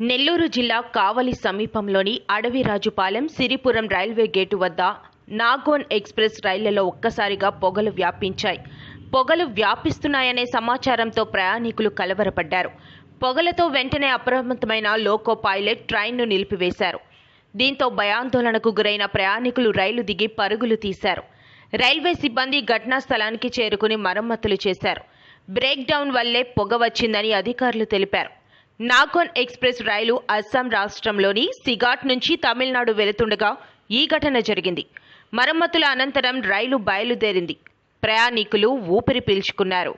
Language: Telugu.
నెల్లూరు జిల్లా కావలి సమీపంలోని అడవిరాజుపాలెం సిరిపురం రైల్వే గేటు వద్ద నాగోన్ ఎక్స్ప్రెస్ రైళ్ళలో ఒక్కసారిగా పొగలు వ్యాపించాయి. పొగలు వ్యాపిస్తున్నాయనే సమాచారంతో ప్రయాణికులు కలవరపడ్డారు. పొగలతో వెంటనే అప్రమత్తమైన లోకో పైలట్ ట్రైన్ను నిలిపివేశారు. దీంతో భయాందోళనకు గురైన ప్రయాణికులు రైలు దిగి పరుగులు తీశారు. రైల్వే సిబ్బంది ఘటనా స్థలానికి చేరుకుని మరమ్మతులు చేశారు. బ్రేక్ డౌన్ వల్లే పొగ వచ్చిందని అధికారులు తెలిపారు. నాగోన్ ఎక్స్ప్రెస్ రైలు అస్సాం రాష్ట్రంలోని సిగాట్ నుంచి తమిళనాడు వెళుతుండగా ఈ ఘటన జరిగింది. మరమ్మతుల అనంతరం రైలు బయలుదేరింది. ప్రయాణికులు ఊపిరి పీల్చుకున్నారు.